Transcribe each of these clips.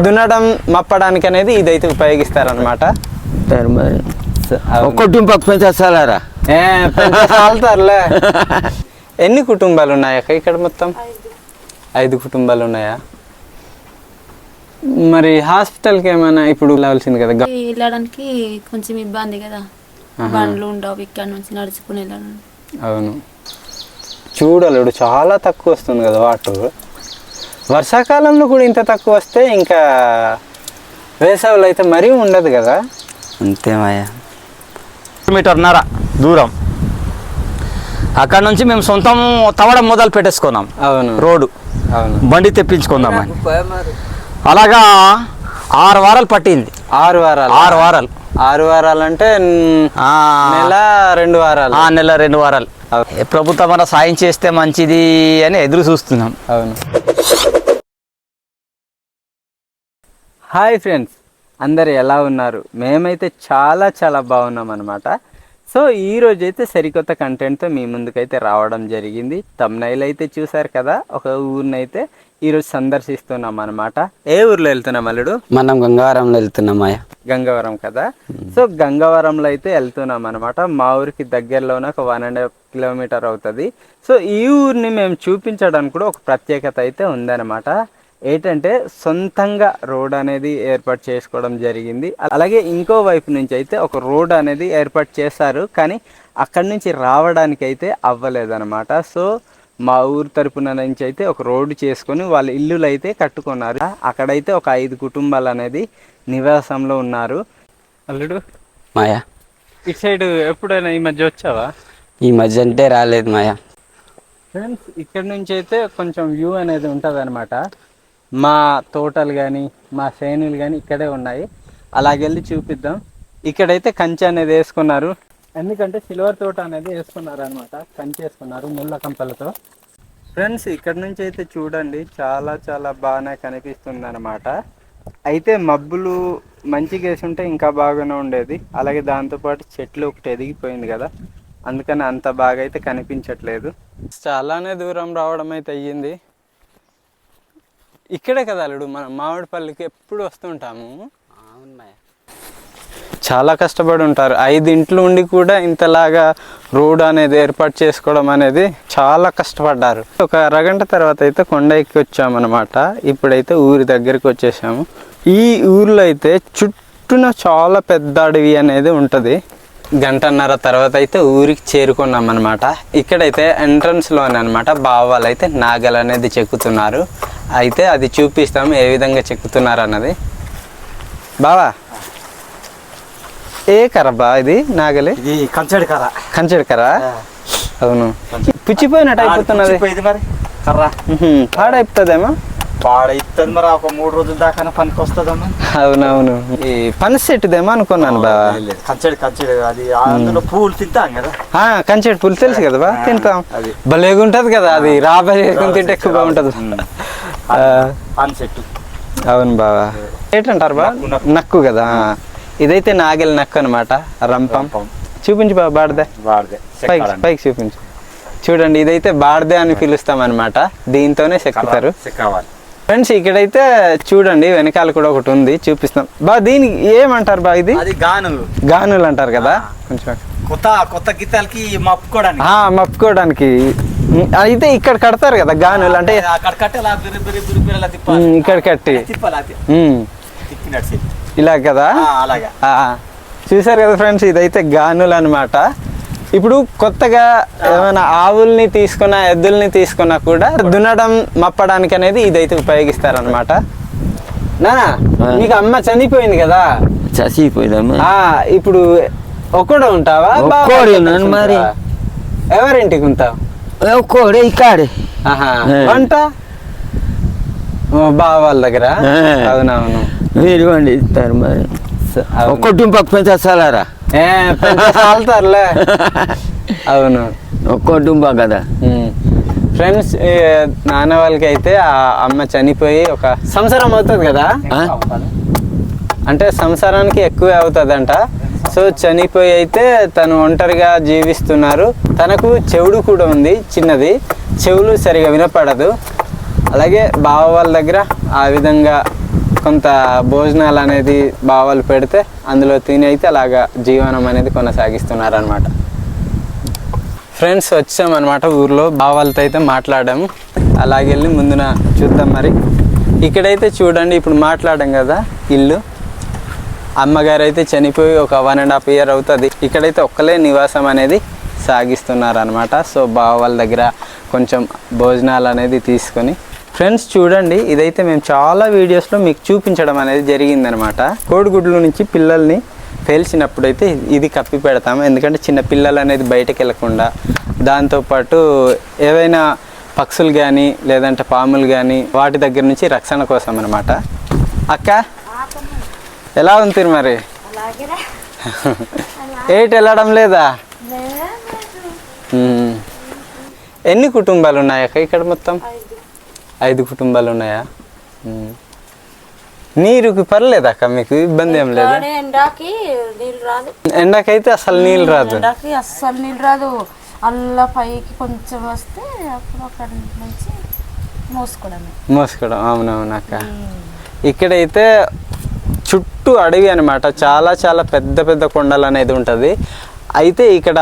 దున్నడం మప్పడానికి అనేది ఇదైతే ఉపయోగిస్తారనమాట ఏ పెద్ద చాలుతారులే ఎన్ని కుటుంబాలు ఉన్నాయి అక్క ఇక్కడ మొత్తం? ఐదు కుటుంబాలు ఉన్నాయా మరి హాస్పిటల్కి ఏమైనా ఇప్పుడు వెళ్ళాల్సింది కదా? వెళ్ళడానికి కొంచెం ఇబ్బంది కదా. బండ్లు ఉండవు ఇక్కడ నుంచి నడుచుకుని వెళ్ళడం అవును. చూడలేడు చాలా తక్కువ వస్తుంది కదా వాటర్. వర్షాకాలంలో కూడా ఇంత తక్కువ వస్తే ఇంకా వేసవిలో అయితే మరీ ఉండదు కదా? అంతే మాయా కిలోమీటర్న్నర దూరం. అక్కడ నుంచి మేము సొంతం తవ్వడం మొదలు పెట్టేసుకున్నాం. అవును. రోడ్డు. అవును. బండి తెప్పించుకుందామని. అలాగా ఆరు వారాలు పట్టింది. ఆరు వారాలు. ఆరు వారాలు. ఆరు వారాలు అంటే నెల రెండు వారాలు. ఆ నెల రెండు వారాలు. ప్రభుత్వం మన సాయం చేస్తే మంచిది అని ఎదురు చూస్తున్నాం. అవును. హాయ్ ఫ్రెండ్స్ అందరు ఎలా ఉన్నారు? మేమైతే చాలా చాలా బాగున్నాం అనమాట సో ఈ రోజు అయితే సరికొత్త కంటెంట్తో మీ ముందుకైతే రావడం జరిగింది. తమ్నైల్ అయితే చూసారు కదా ఒక ఊరినైతే ఈరోజు సందర్శిస్తున్నాం అనమాట ఏ ఊర్లో వెళ్తున్నాం అల్లుడు? మనం గంగావరంలో వెళ్తున్నాం మాయా గంగవరం కదా? సో గంగవరంలో అయితే వెళ్తున్నాం అనమాట మా ఊరికి దగ్గరలోనే ఒక వన్ అండ్ హాఫ్ కిలోమీటర్ అవుతుంది. సో ఈ ఊరిని మేము చూపించడానికి కూడా ఒక ప్రత్యేకత అయితే ఉందన్నమాట. ఏంటంటే సొంతంగా రోడ్ అనేది ఏర్పాటు చేసుకోవడం జరిగింది. అలాగే ఇంకో వైపు నుంచి అయితే ఒక రోడ్ అనేది ఏర్పాటు చేశారు. కానీ అక్కడి నుంచి రావడానికి అయితే అవ్వలేదన్నమాట. సో మా ఊరు తరపున నుంచి అయితే ఒక రోడ్డు చేసుకొని వాళ్ళ ఇల్లులు అయితే కట్టుకున్నారు. అక్కడైతే ఒక ఐదు కుటుంబాలు అనేది నివాసంలో ఉన్నారు. అల్లుడు? మాయా? ఇటు సైడ్ ఎప్పుడైనా ఈ మధ్య వచ్చావా? ఈ మధ్య అంటే రాలేదు మాయా. ఫ్రెండ్స్ ఇక్కడ నుంచి అయితే కొంచెం వ్యూ అనేది ఉంటుంది మా తోటలు కానీ మా శ్రేణులు కానీ ఇక్కడే ఉన్నాయి. అలాగెళ్ళి చూపిద్దాం. ఇక్కడైతే కంచె అనేది వేసుకున్నారు. ఎందుకంటే సిల్వర్ తోట అనేది వేసుకున్నారు అనమాట కంచె వేసుకున్నారు ముళ్ళ కంపలతో. ఫ్రెండ్స్ ఇక్కడ నుంచి అయితే చూడండి చాలా చాలా బాగానే కనిపిస్తుంది అనమాట అయితే మబ్బులు మంచిగా వేసి ఉంటే ఇంకా బాగానే ఉండేది. అలాగే దాంతోపాటు చెట్లు ఒకటి ఎదిగిపోయింది కదా. అందుకని అంత బాగా అయితే కనిపించట్లేదు. చాలానే దూరం రావడం అయితే అయ్యింది. ఇక్కడే కదా అల్లుడు మనం మామిడిపల్లికి ఎప్పుడు వస్తుంటాము? అవును చాలా కష్టపడి ఉంటారు. ఐదు ఇంట్లు ఉండి కూడా ఇంతలాగా రోడ్ అనేది ఏర్పాటు చేసుకోవడం అనేది చాలా కష్టపడ్డారు. ఒక అరగంట తర్వాత అయితే కొండ ఎక్కి వచ్చామన్నమాట. ఇప్పుడైతే ఊరి దగ్గరికి వచ్చేసాము. ఈ ఊర్లో అయితే చుట్టూన చాలా పెద్ద అడవి అనేది ఉంటుంది. గంటన్నర తర్వాత అయితే ఊరికి చేరుకున్నాం అనమాట ఇక్కడైతే ఎంట్రన్స్లోనే అనమాట బావాలు అయితే నాగలు అనేది చెక్కుతున్నారు. అయితే అది చూపిస్తాము ఏ విధంగా చెక్కుతున్నారు అన్నది. బావా ఏ కర్రబ్బా ఇది? నాగలి? ఇది కంచెడు కర్ర. కంచెడు కర్ర? అవును. పుచ్చిపోయినట్టు అయిపోతున్నది. ఇది మరి కర్ర. పాడైపోతుందేమో? పాడైతుంది మరి ఒక మూడు రోజుల దాకా పనికి వస్తుందమ్మా అవునవును. ఈ పనస చెట్టుదేమో అనుకున్నాను బావా కంచెడు కంచెడు అది అందులో పువ్వులు తింటాం కదా. కంచెడు పులు తెలుసు కదా బా తింటాం. అది. భలేగా ఉంటది కదా అది చేసుకుని తింటే ఎక్కువ బాగుంటది. పాన్ చెట్టు అవును బావా. ఏంటంటారు బా. నక్కు కదా ఇదైతే నాగలి నక్కు అనమాట రంపం. చూపించు బాబా బాడదే. పైకి పైకి చూపించు. చూడండి ఇదైతే బాడదే అని పిలుస్తాం అనమాట దీంతోనే చెక్కుతారు. ఫ్రెండ్స్ ఇక్కడైతే చూడండి వెనకాల కూడా ఒకటి ఉంది చూపిస్తాం. బా దీనికి ఏమంటారు బా ఇది? గానులు. గానులు అంటారు కదా? కొంచెం కొత్త కొత్త గీతాలకి మప్పుకోవడానికి. అయితే ఇక్కడ కడతారు కదా గానులు అంటే ఇక్కడ కట్టి. ఇలా కదా? అలాగా. చూసారు కదా ఫ్రెండ్స్ ఇదైతే గానులు అన్నమాట. ఇప్పుడు కొత్తగా ఏమైనా ఆవుల్ని తీసుకున్నా ఎద్దుల్ని తీసుకున్నా కూడా దున్నడం మప్పడానికి అనేది ఇదైతే ఉపయోగిస్తారనమాట నా నీకు అమ్మ చనిపోయింది కదా? చచ్చిపోయిందమ్మా. ఇప్పుడు ఒక్కడే ఉంటావా? మరి. ఎవరింటికి ఉంటావు? ఒక్కోడే ఇక్కడే. వంట? బావ వాళ్ళ దగ్గర. అవునవును. మీరు వండి ఇస్తారు మరి. ఒక్కటి పక్క పెంచేస్తారా చాలుతారులే అవును. ఒక్కటి కదా? ఫ్రెండ్స్ నాన్న వాళ్ళకి అయితే ఆ అమ్మ చనిపోయి ఒక సంవత్సరం అవుతుంది కదా? అంటే సంసారానికి ఎక్కువే అవుతుందంట. సో చనిపోయి అయితే తను ఒంటరిగా జీవిస్తున్నారు. తనకు చెవుడు కూడా ఉంది చిన్నది. చెవులు సరిగా వినపడదు. అలాగే బావ వాళ్ళ దగ్గర ఆ విధంగా కొంత భోజనాలు అనేది బావాలు పెడితే అందులో తిని అయితే అలాగా జీవనం అనేది కొనసాగిస్తున్నారనమాట ఫ్రెండ్స్ వచ్చామన్నమాట ఊర్లో. బావాలతో అయితే మాట్లాడాము. అలాగెళ్ళి ముందున చూద్దాం మరి. ఇక్కడైతే చూడండి ఇప్పుడు మాట్లాడాం కదా ఇల్లు. అమ్మగారు అయితే చనిపోయి ఒక వన్ అండ్ హాఫ్ ఇయర్ అవుతుంది. ఇక్కడైతే ఒక్కలే నివాసం అనేది సాగిస్తున్నారు అనమాట సో బావ వాళ్ళ దగ్గర కొంచెం భోజనాలు అనేది తీసుకొని ఫ్రెండ్స్ చూడండి ఇదైతే మేము చాలా వీడియోస్లో మీకు చూపించడం అనేది జరిగిందనమాట. కోడిగుడ్ల నుంచి పిల్లల్ని పేల్చినప్పుడైతే ఇది కప్పి పెడతాము. ఎందుకంటే చిన్న పిల్లలు అనేది బయటకు వెళ్ళకుండా దాంతోపాటు ఏవైనా పక్షులు కానీ లేదంటే పాములు కానీ వాటి దగ్గర నుంచి రక్షణ కోసం అనమాట. అక్క ఎలా ఉంది మరి? ఏటి వెళ్ళడం లేదా. ఎన్ని కుటుంబాలు ఉన్నాయి అక్క ఇక్కడ మొత్తం? ఐదు కుటుంబాలు ఉన్నాయా. నీరుకి పర్లేదు అక్క? మీకు ఇబ్బంది ఏం లేదా? ఎండాకి నీళ్ళు రాదు. ఎండకైతే అసలు నీళ్ళు రాదు. ఎండాకి అస్సలు నీళ్ళు రాదు. అల్ల పైకి కొంచెం వస్తే అప్పుడు అక్కడి నుంచి మోసుకోవడమే. మోసుకోవడం. అవునవును అక్క. ఇక్కడైతే చుట్టూ అడవి అనమాట చాలా చాలా పెద్ద పెద్ద కొండలు అనేది ఉంటుంది. అయితే ఇక్కడ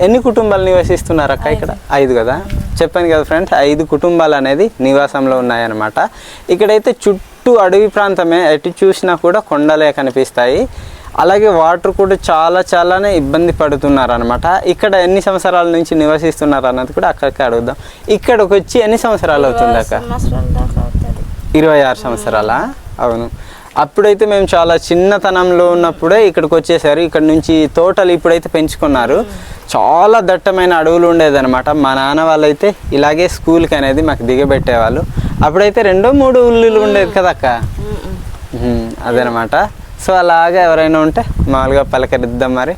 ఎన్ని కుటుంబాలు నివసిస్తున్నారు అక్క? ఇక్కడ ఐదు. కదా? చెప్పాను కదా ఫ్రెండ్స్ ఐదు కుటుంబాలు అనేది నివాసంలో ఉన్నాయన్నమాట. ఇక్కడైతే చుట్టూ అడవి ప్రాంతమే ఎటు చూసినా కూడా కొండలే కనిపిస్తాయి. అలాగే వాటర్ కూడా చాలా చాలానే ఇబ్బంది పడుతున్నారు అనమాట ఇక్కడ ఎన్ని సంవత్సరాల నుంచి నివసిస్తున్నారు అన్నది కూడా అక్కడికి అడుగుదాం. ఇక్కడికి వచ్చి ఎన్ని సంవత్సరాలు అవుతుంది అక్క? ఇరవై ఆరు సంవత్సరాలా? అవును. అప్పుడైతే మేము చాలా చిన్నతనంలో ఉన్నప్పుడే ఇక్కడికి వచ్చేసారు. ఇక్కడ నుంచి తోటలు ఇప్పుడైతే పెంచుకున్నారు. చాలా దట్టమైన అడవులు ఉండేదన్నమాట. మా నాన్న వాళ్ళైతే ఇలాగే స్కూల్కి అనేది మాకు దిగబెట్టేవాళ్ళు. అప్పుడైతే రెండో మూడు ఉల్లులు ఉండేది కదా అక్క? అదనమాట సో అలాగా ఎవరైనా ఉంటే మామూలుగా పలకరిద్దాం మరి.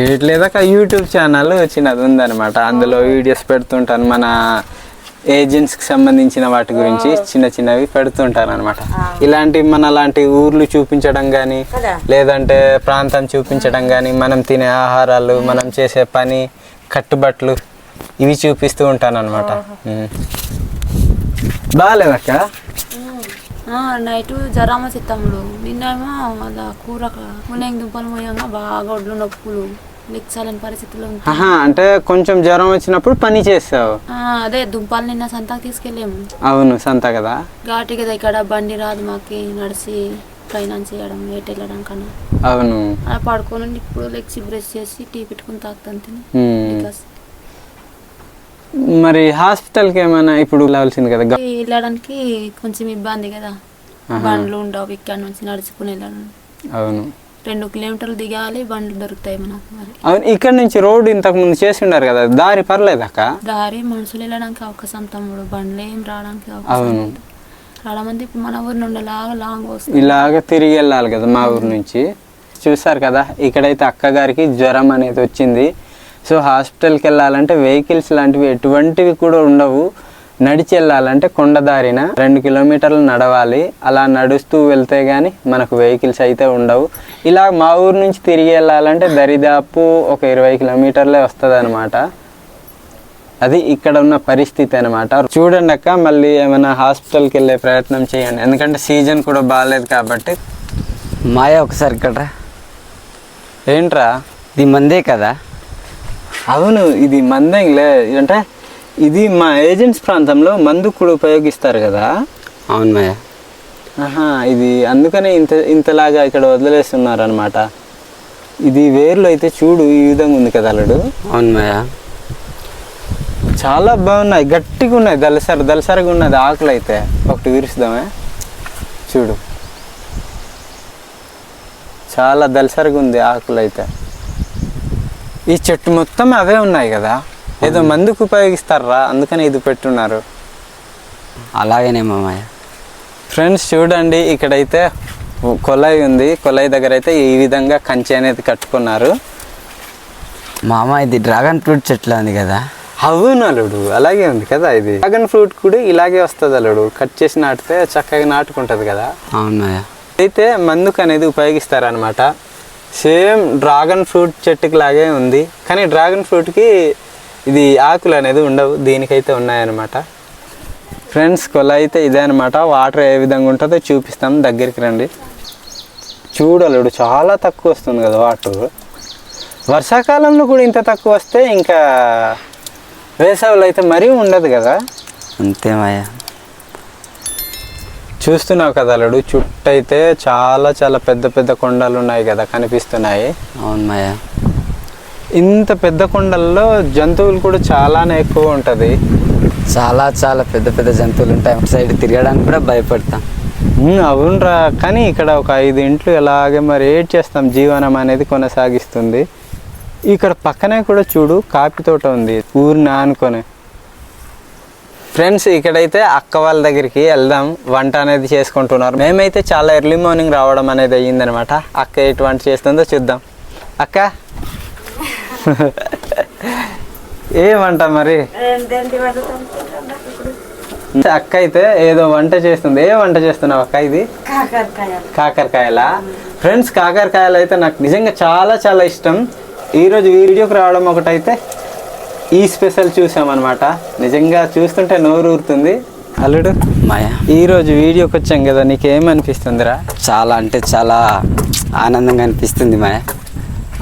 ఏట్లేదాక యూట్యూబ్ ఛానల్ వచ్చినది ఉందన్నమాట. అందులో వీడియోస్ పెడుతుంటాను. మన ఏజెంట్స్కి సంబంధించిన వాటి గురించి చిన్న చిన్నవి పెడుతుంటాను అనమాట ఇలాంటి మన లాంటి ఊర్లు చూపించడం కానీ లేదంటే ప్రాంతం చూపించడం కానీ మనం తినే ఆహారాలు మనం చేసే పని కట్టుబట్లు ఇవి చూపిస్తూ ఉంటాను అనమాట బాగాలేదక్క నైట్ జ్వరం వచ్చి తమ్ముడు నిన్నేమో కూర మునగ దుంపలు బాగా ఒడ్లు నొప్పులు ఆహా అంటే కొంచెం జ్వరం వచ్చినప్పుడు పని చేస్తావు. అదే దుంపలు నిన్న సంతకు తీసుకెళ్ళాము. అవును సంత కదా? ఘాటి కదా ఇక్కడ బండి రాదు మాకి నడిచి ప్రయాణం చేయడం ఎటు వెళ్ళడం కన్నా. అవును. అలా పడుకొని ఇప్పుడు లెగ్సి బ్రష్ చేసి టీ పెట్టుకుని తాగుతాను తిని మరి హాస్పిటల్కి ఏమైనా ఇప్పుడు వెళ్ళాల్సింది కదా? గ- వెళ్ళడానికి కొంచెం ఇబ్బంది కదా. బండ్లు ఉండవు ఇక్కడ నుంచి నడుచుకుని వెళ్ళడం. అవును. రెండు కిలోమీటర్లు దిగాలి బండ్లు దొరుకుతాయి మనకు మరి. అవును ఇక్కడ నుంచి రోడ్డు ఇంతకు ముందు చేసి ఉండారు కదా దారి పర్లేదక్క దారి మనుషులు వెళ్ళడానికి అవకాశం తమ్ముడు బండ్లు ఏం రావడానికి అవకాశం అవును. చాలా మంది ఇప్పుడు మన ఊరి నుండి లాగా లాంగ్ వస్తుంది ఇలాగ తిరిగి వెళ్ళాలి కదా మా ఊరు నుంచి. చూసారు కదా ఇక్కడైతే అక్కగారికి జ్వరం అనేది వచ్చింది. సో హాస్పిటల్కి వెళ్ళాలంటే వెహికల్స్ లాంటివి ఎటువంటివి కూడా ఉండవు. నడిచి వెళ్ళాలంటే కొండదారిన రెండు కిలోమీటర్లు నడవాలి. అలా నడుస్తూ వెళ్తే కానీ మనకు వెహికల్స్ అయితే ఉండవు. ఇలా మా ఊరు నుంచి తిరిగి వెళ్ళాలంటే దరిదాపు ఒక ఇరవై కిలోమీటర్లే వస్తుంది అది ఇక్కడ ఉన్న పరిస్థితి అనమాట చూడండి అక్క మళ్ళీ ఏమైనా హాస్పిటల్కి వెళ్ళే ప్రయత్నం చేయండి. ఎందుకంటే సీజన్ కూడా బాగాలేదు కాబట్టి. మాయ ఒకసారి ఇక్కడ. ఏంట్రా? ఇది మందే కదా? అవును ఇది మందంలే. అంటే ఇది మా ఏజెంట్స్ ప్రాంతంలో మందు కూడా ఉపయోగిస్తారు కదా? అవును మాయ. ఆహా ఇది అందుకనే ఇంత ఇంతలాగా ఇక్కడ వదిలేస్తున్నారు అనమాట ఇది వేర్లు అయితే చూడు ఈ విధంగా ఉంది కదా అల్లుడు. అవును మాయ. చాలా బాగున్నాయి గట్టిగా ఉన్నాయి దలసరి దలసరిగా ఉన్నది ఆకులు అయితే. ఒకటి విరుస్తామే చూడు. చాలా దలసరిగా ఉంది ఆకులు అయితే. ఈ చెట్టు మొత్తం అవే ఉన్నాయి కదా? ఏదో మందుకు ఉపయోగిస్తారా? అందుకని ఇది పెట్టున్నారు. అలాగేనేమో మాయ. ఫ్రెండ్స్ చూడండి ఇక్కడైతే కొలాయి ఉంది. కొలాయి దగ్గర అయితే ఈ విధంగా కంచె అనేది కట్టుకున్నారు. మామ ఇది డ్రాగన్ ఫ్రూట్ చెట్ల ఉంది కదా. అవును అల్లుడు అలాగే ఉంది కదా ఇది. డ్రాగన్ ఫ్రూట్ కూడా ఇలాగే వస్తుంది అల్లుడు. కట్ చేసి నాటితే చక్కగా నాటుకుంటుంది కదా. అవును అయితే మందుకు అనేది ఉపయోగిస్తారనమాట సేమ్ డ్రాగన్ ఫ్రూట్ చెట్టుకి లాగే ఉంది. కానీ డ్రాగన్ ఫ్రూట్కి ఇది ఆకులు అనేది ఉండవు దీనికైతే ఉన్నాయన్నమాట. ఫ్రెండ్స్ కొల అయితే ఇదే అనమాట వాటర్ ఏ విధంగా ఉంటుందో చూపిస్తాం దగ్గరికి రండి. చూడలేడు చాలా తక్కువ వస్తుంది కదా వాటర్ వర్షాకాలంలో కూడా ఇంత తక్కువ వస్తే ఇంకా వేసవిలో అయితే మరీ ఉండదు కదా. అంతే మాయ. చూస్తున్నావు కదా అల్లుడు చుట్టూ అయితే చాలా చాలా పెద్ద పెద్ద కొండలు ఉన్నాయి కదా కనిపిస్తున్నాయి. అవును మాయ. ఇంత పెద్ద కొండల్లో జంతువులు కూడా చాలానే ఎక్కువ ఉంటుంది. చాలా చాలా పెద్ద పెద్ద జంతువులు ఉంటాయి. అటు సైడ్ తిరగడానికి కూడా భయపడతాం. అవునురా. కానీ ఇక్కడ ఒక ఐదు ఇంట్లు ఎలాగే మరి ఏడ్ చేస్తాం. జీవనం అనేది కొనసాగిస్తుంది. ఇక్కడ పక్కనే కూడా చూడు కాపీ తోట ఉంది. ఊరిని ఆనుకొని ఫ్రెండ్స్ ఇక్కడైతే అక్క వాళ్ళ దగ్గరికి వెళ్దాం. వంట అనేది చేసుకుంటున్నారు. మేమైతే చాలా ఎర్లీ మార్నింగ్ రావడం అనేది అయ్యిందనమాట. అక్క ఎటు వంట చేస్తుందో చూద్దాం. అక్క ఏ వంట మరి అక్క అయితే ఏదో వంట చేస్తుంది. ఏ వంట చేస్తున్నావు అక్క ఇది? కాకరకాయలా? ఫ్రెండ్స్ కాకరకాయలు అయితే నాకు నిజంగా చాలా చాలా ఇష్టం. ఈరోజు వీడియోకి రావడం ఒకటైతే ఈ స్పెషల్ చూసామన్నమాట. నిజంగా చూస్తుంటే నోరు ఊరుతుంది. అల్లుడు మాయ. ఈరోజు వీడియోకి వచ్చాం కదా నీకేమనిపిస్తుందిరా? చాలా అంటే చాలా ఆనందంగా అనిపిస్తుంది మాయ.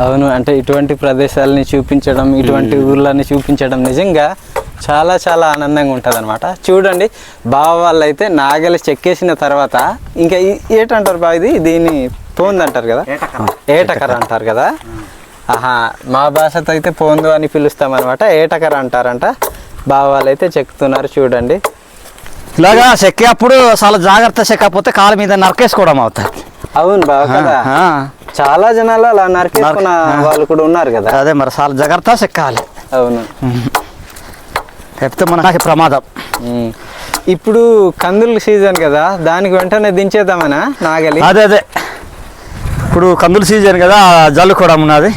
అవును అంటే ఇటువంటి ప్రదేశాలని చూపించడం ఇటువంటి ఊర్లని చూపించడం నిజంగా చాలా చాలా ఆనందంగా ఉంటుంది అనమాట చూడండి బావ వాళ్ళు అయితే నాగలి చెక్కేసిన తర్వాత ఇంకా ఏటంటారు బా ఇది? దీన్ని పోంది అంటారు కదా ఏటకర అంటారు కదా? ఆహా మా భాషతో అయితే పోందు అని పిలుస్తాం అనమాట ఏటకర అంటారంట. బావ వాళ్ళు అయితే చెక్కుతున్నారు చూడండి. ఇలాగా చెక్కేప్పుడు చాలా జాగ్రత్త చెక్కకపోతే కాలు మీద నరకేసుకోవడం అవుతుంది అవును బావ కదా. చాలా జనాలు అలా నరికేసుకున్న వాళ్ళు కూడా ఉన్నారు కదా. అదే మరి చాలా జాగ్రత్త చెక్కాలి. అవును. లేకపోతే మనకి ప్రమాదం. ఇప్పుడు కందుల సీజన్ కదా దానికి వెంటనే దించేద్దామనా నాగలి? అదే అదే. ఇప్పుడు కందులు సీజన్ కదా జల్లు కూడా ఉన్నది.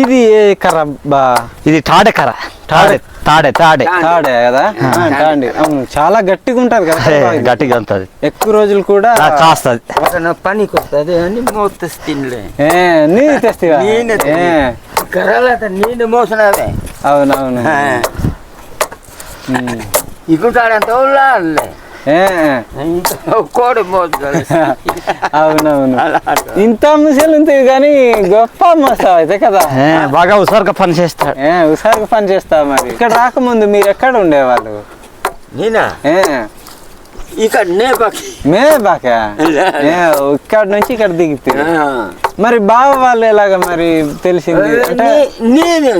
ఇది ఏ కర్ర ఇది తాడే కర్ర తాడే తాడే. తాడే. కదా? తాండి. అవును చాలా గట్టిగా ఉంటది కదా. గట్టిగా ఉంటుంది. ఎక్కువ రోజులు కూడా కాస్తుంది. పనికి వస్తుంది అని మోస్తే తినలే నేనే కర్రలట నేను మోసినవే. అవునవును. ఉమ్. ఇకుంటాడంత వాళ్ళే కోడి అవునవును. ఇంత ముసలు ఉంటుంది కానీ గొప్ప మోస్తావు అయితే కదా. బాగా ఉసారుగా పని చేస్తాడు. ఏ హుషారుగా పని చేస్తావు మరి. ఇక్కడ రాకముందు మీరు ఎక్కడ ఉండేవాళ్ళు? నేనా? ఇక్కడ మే బాక ఇక్కడ నుంచి ఇక్కడ దిగితే. మరి బావ వాళ్ళు ఎలాగ మరి తెలిసింది? అంటే నేను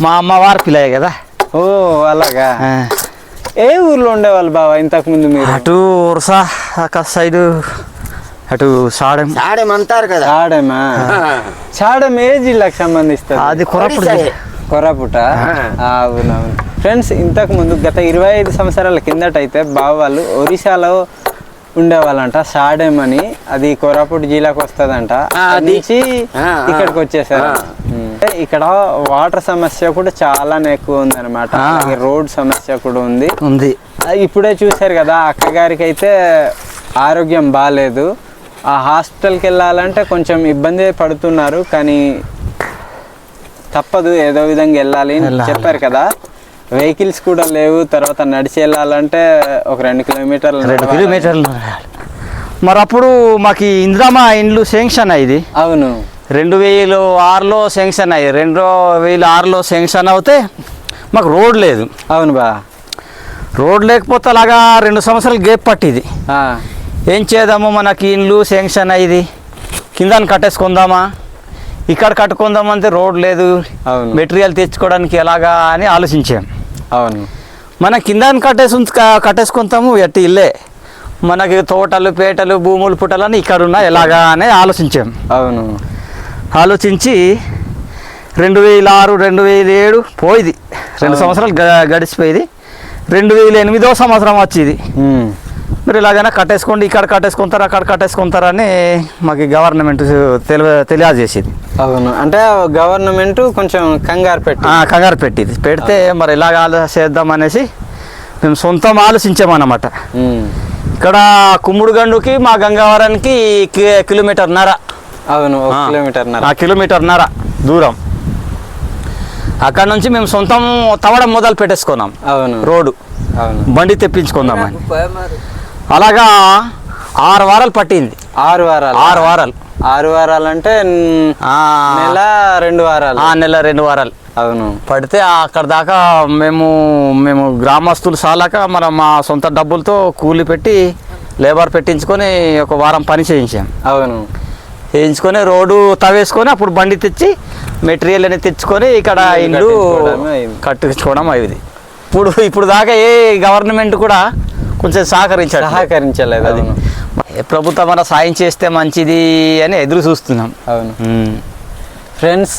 మా అమ్మ వారి పిల్లయ్య కదా. ఓ అలాగా. ఏ ఊర్లో ఉండేవాళ్ళు బావ ఇంతకు ముందు మీరు? అటు ఉరసా అక్క సైడు అటు సాడెం. ఆడేమంటారు కదా. చాడమా చాడం ఏ జిల్లాకు సంబంధిస్తుంది? అది ఒడిశాయే. కొరాపుట? అవునవును. ఫ్రెండ్స్ ఇంతకు ముందు గత ఇరవై ఐదు సంవత్సరాల కిందటైతే బావ వాళ్ళు ఒరిస్సాలో ఉండేవాళ్ళంట సాడెం అని. అది కోరాపుట్ జిల్లాకు వస్తుందంట. నుంచి. ఇక్కడికి వచ్చేసారు. ఇక్కడ వాటర్ సమస్య కూడా చాలానే ఎక్కువ ఉంది అనమాట రోడ్ సమస్య కూడా ఉంది. ఉంది. ఇప్పుడే చూశారు కదా అక్కగారికి అయితే ఆరోగ్యం బాగాలేదు ఆ హాస్పిటల్కి వెళ్ళాలంటే కొంచెం ఇబ్బంది పడుతున్నారు కానీ తప్పదు ఏదో విధంగా వెళ్ళాలి. చెప్పారు కదా. వెహికల్స్ కూడా లేవు తర్వాత నడిచి వెళ్ళాలంటే ఒక రెండు కిలోమీటర్లు రెండు. కిలోమీటర్లు. మరి అప్పుడు మాకు ఇందిరామా ఇండ్లు శాంక్షన్ అయ్యింది అవును. రెండు వేలు ఆరులో శాంక్షన్ అయ్యి రెండు వేలు ఆరులో శాంక్షన్ అవుతే మాకు రోడ్ లేదు. అవును బా. రోడ్ లేకపోతే అలాగా రెండు సంవత్సరాలు గేప్ పట్టింది. ఏం చేద్దాము మనకి ఇండ్లు శాంక్షన్ అయ్యింది. కిందని కట్టేసుకుందామా? ఇక్కడ కట్టుకుందామంటే రోడ్ లేదు. మెటీరియల్ తెచ్చుకోవడానికి ఎలాగా అని ఆలోచించాం. అవును. మనం కిందని కట్టేసి కట్టేసుకుంటాము ఎట్టి ఇల్లే. మనకి తోటలు పేటలు భూములు పుట్టలు అని ఇక్కడ ఉన్నాయి ఎలాగా అని ఆలోచించాం. అవును. ఆలోచించి రెండు వేల ఆరు రెండు వేల ఏడు పోయింది. రెండు సంవత్సరాలు గ- గడిచిపోయింది. రెండు వేల ఎనిమిదో సంవత్సరం వచ్చింది. మీరు ఇలాగైనా కట్టేసుకోండి ఇక్కడ కట్టేసుకుంటారు అక్కడ కట్టేసుకుంటారని మాకు గవర్నమెంట్ తెలియ తెలియజేసింది. అవును. అంటే గవర్నమెంట్ కొంచెం కంగారు పెట్టి కంగారు పెట్టింది. పెడితే మరి ఇలాగ ఆలో- చేద్దాం అనేసి మేము సొంతం ఆలోచించామన్నమాట. ఇక్కడ కుమ్ముడుగండుకి మా గంగవరానికి కిలోమీటర్ నర. అవును ఒక ఆ. కిలోమీటర్ ఆ కిలోమీటర్ నర దూరం. అక్కడ నుంచి మేము సొంతం తవ్వడం మొదలు పెట్టేసుకున్నాం. అవును. రోడ్డు. అవును. బండి తెప్పించుకుందామని అలాగా ఆరు వారాలు పట్టింది. ఆరు వారాలు? ఆరు వారాలు. ఆరు వారాలు అంటే నెల రెండు వారాలు. ఆ నెల రెండు వారాలు. అవును. పడితే అక్కడ దాకా మేము మేము గ్రామస్తులు సాలాక మన మా సొంత డబ్బులతో కూలి పెట్టి లేబర్ పెట్టించుకొని ఒక వారం పని చేయించాం. అవును. చేయించుకొని రోడ్డు తవ్వేసుకొని అప్పుడు బండి తెచ్చి మెటీరియల్ అనేది తెచ్చుకొని ఇక్కడ ఇల్లు కట్టించుకోవడమే అయింది. ఇప్పుడు ఇప్పుడు దాకా ఏ గవర్నమెంట్ కూడా కొంచెం సహకరించాడు సహకరించలేదు అది ప్రభుత్వం మన సాయం చేస్తే మంచిది అని ఎదురు చూస్తున్నాం. అవును. ఫ్రెండ్స్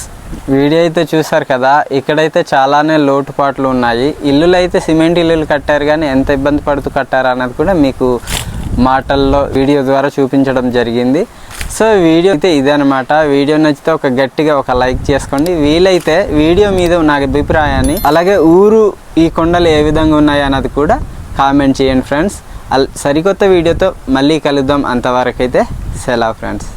వీడియో అయితే చూసారు కదా ఇక్కడైతే చాలానే లోటుపాట్లు ఉన్నాయి. ఇల్లులు అయితే సిమెంట్ ఇల్లులు కట్టారు కానీ ఎంత ఇబ్బంది పడుతూ కట్టారు అన్నది కూడా మీకు మాటల్లో వీడియో ద్వారా చూపించడం జరిగింది. సో వీడియో అయితే ఇదే అనమాట వీడియో నచ్చితే ఒక గట్టిగా ఒక లైక్ చేసుకోండి. వీలైతే వీడియో మీద నా అభిప్రాయాన్ని అలాగే ఊరు ఈ కొండలు ఏ విధంగా ఉన్నాయి అన్నది కూడా కామెంట్ చేయండి ఫ్రెండ్స్. సరికొత్త వీడియోతో మళ్ళీ కలుద్దాం అంతవరకు అయితే సెలవు ఫ్రెండ్స్.